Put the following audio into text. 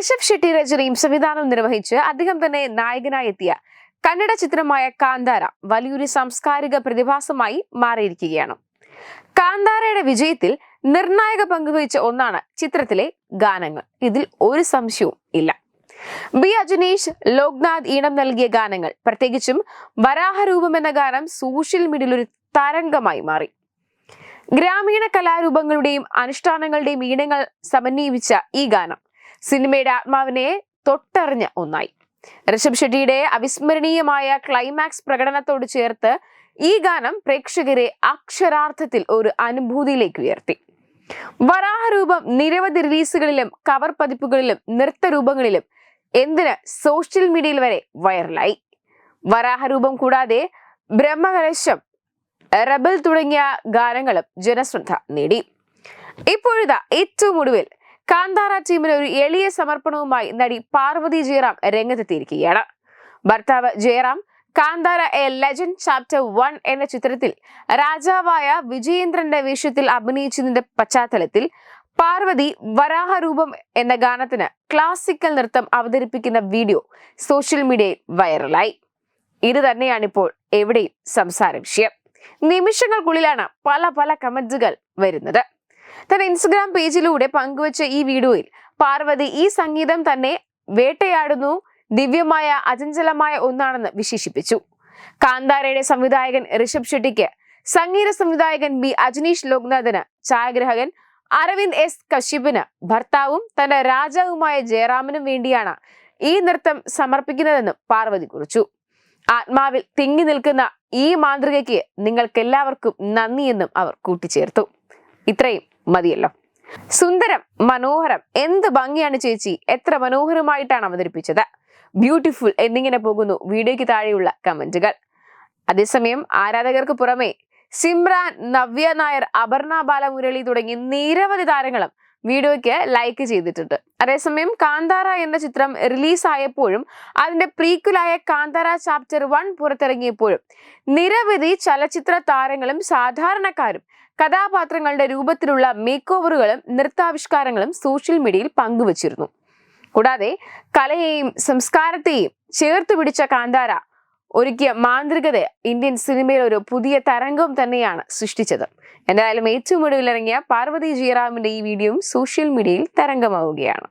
ഋഷഭ് ഷെട്ടി രചനയും സംവിധാനവും നിർവഹിച്ച് അദ്ദേഹം തന്നെ നായകനായി എത്തിയ കന്നഡ ചിത്രമായ കാന്താര വലിയൊരു സാംസ്കാരിക പ്രതിഭാസമായി മാറിയിരിക്കുകയാണ്. കാന്താരയുടെ വിജയത്തിൽ നിർണായക പങ്കുവഹിച്ച ഒന്നാണ് ചിത്രത്തിലെ ഗാനങ്ങൾ. ഇതിൽ ഒരു സംശയവും ഇല്ല. ബി അജനീഷ് ലോക്നാഥ് ഈണം നൽകിയ ഗാനങ്ങൾ പ്രത്യേകിച്ചും വരാഹരൂപം എന്ന ഗാനം സോഷ്യൽ മീഡിയയിൽ ഒരു തരംഗമായി മാറി. ഗ്രാമീണ കലാരൂപങ്ങളുടെയും അനുഷ്ഠാനങ്ങളുടെയും ഈണങ്ങൾ സമന്വയിപ്പിച്ച ഈ ഗാനം സിനിമയുടെ ആത്മാവിനെ തൊട്ടറിഞ്ഞ ഒന്നായി. ഋഷഭ് ഷെട്ടിയുടെ അവിസ്മരണീയമായ ക്ലൈമാക്സ് പ്രകടനത്തോട് ചേർത്ത് ഈ ഗാനം പ്രേക്ഷകരെ അക്ഷരാർത്ഥത്തിൽ ഒരു അനുഭൂതിയിലേക്ക് ഉയർത്തി. വരാഹരൂപം നിരവധി റിലീസുകളിലും കവർ പതിപ്പുകളിലും നൃത്തരൂപങ്ങളിലും എന്തിന് സോഷ്യൽ മീഡിയയിൽ വരെ വൈറലായി വരാഹരൂപം കൂടാതെ ബ്രഹ്മകലശം റബൽ തുടങ്ങിയ ഗാനങ്ങളും ജനശ്രദ്ധ നേടി. ഇപ്പോഴിതാ ഏറ്റവും ഒടുവിൽ കാന്താര ടീമിന് ഒരു എളിയ സമർപ്പണവുമായി നടി പാർവതി ജയറാം രംഗത്തെത്തിയിരിക്കുകയാണ്. ഭർത്താവ് Jayaram Kantara A Legend Chapter One എന്ന ചിത്രത്തിൽ രാജാവായ വിജയേന്ദ്രന്റെ വേഷത്തിൽ അഭിനയിച്ചതിന്റെ പശ്ചാത്തലത്തിൽ പാർവതി വരാഹരൂപം എന്ന ഗാനത്തിന് ക്ലാസിക്കൽ നൃത്തം അവതരിപ്പിക്കുന്ന വീഡിയോ സോഷ്യൽ മീഡിയയിൽ വൈറലായി. ഇത് തന്നെയാണിപ്പോൾ എവിടെയും സംസാര വിഷയം നിമിഷങ്ങൾക്കുള്ളിലാണ് പല പല കമന്റുകൾ വരുന്നത്. തന്റെ ഇൻസ്റ്റഗ്രാം പേജിലൂടെ പങ്കുവച്ച ഈ വീഡിയോയിൽ പാർവതി ഈ സംഗീതം തന്നെ വേട്ടയാടുന്നു ദിവ്യമായ അചഞ്ചലമായ ഒന്നാണെന്ന് വിശേഷിപ്പിച്ചു. കാന്താരയുടെ സംവിധായകൻ ഋഷഭ് ഷെട്ടിക്ക് സംഗീത സംവിധായകൻ ബി അജനീഷ് ലോക്നാഥിന് ഛായാഗ്രഹകൻ അരവിന്ദ് എസ് കശ്യപിന് ഭർത്താവും തന്റെ രാജാവുമായ ജയറാമിനും വേണ്ടിയാണ് ഈ നൃത്തം സമർപ്പിക്കുന്നതെന്നും പാർവതി കുറിച്ചു. ആത്മാവിൽ തിങ്ങി നിൽക്കുന്ന ഈ മാതൃകയ്ക്ക് നിങ്ങൾക്കെല്ലാവർക്കും നന്ദിയെന്നും അവർ കൂട്ടിച്ചേർത്തു. ഇത്രയും മതിയല്ലോ. സുന്ദരം മനോഹരം എന്ത് ഭംഗിയാണ് ചേച്ചി? എത്ര മനോഹരമായിട്ടാണ് അവതരിപ്പിച്ചത്. ബ്യൂട്ടിഫുൾ എന്നിങ്ങനെ പോകുന്നു വീഡിയോയ്ക്ക് താഴെയുള്ള കമന്റുകൾ. അതേസമയം ആരാധകർക്ക് പുറമെ സിമ്രാൻ നവ്യ നായർ അപർണ ബാലമുരളി തുടങ്ങി നിരവധി താരങ്ങളും വീഡിയോയ്ക്ക് ലൈക്ക് ചെയ്തിട്ടുണ്ട്. അതേസമയം കാന്താര എന്ന ചിത്രം റിലീസായപ്പോഴും അതിന്റെ പ്രീക്വലായ കാന്താര ചാപ്റ്റർ വൺ പുറത്തിറങ്ങിയപ്പോഴും നിരവധി ചലച്ചിത്ര താരങ്ങളും സാധാരണക്കാരും കഥാപാത്രങ്ങളുടെ രൂപത്തിലുള്ള മേക്ക് ഓവറുകളും നൃത്താവിഷ്കാരങ്ങളും സോഷ്യൽ മീഡിയയിൽ പങ്കുവച്ചിരുന്നു. കൂടാതെ കലയെയും സംസ്കാരത്തെയും ചേർത്ത് പിടിച്ച കാന്താര ഒരുക്കിയ മാന്ത്രികത ഇന്ത്യൻ സിനിമയിൽ ഒരു പുതിയ തരംഗം തന്നെയാണ് സൃഷ്ടിച്ചത്. എന്തായാലും ഏറ്റവും ഒടുവിലിറങ്ങിയ പാർവതി ജയറാമിന്റെ ഈ വീഡിയോയും സോഷ്യൽ മീഡിയയിൽ തരംഗമാവുകയാണ്.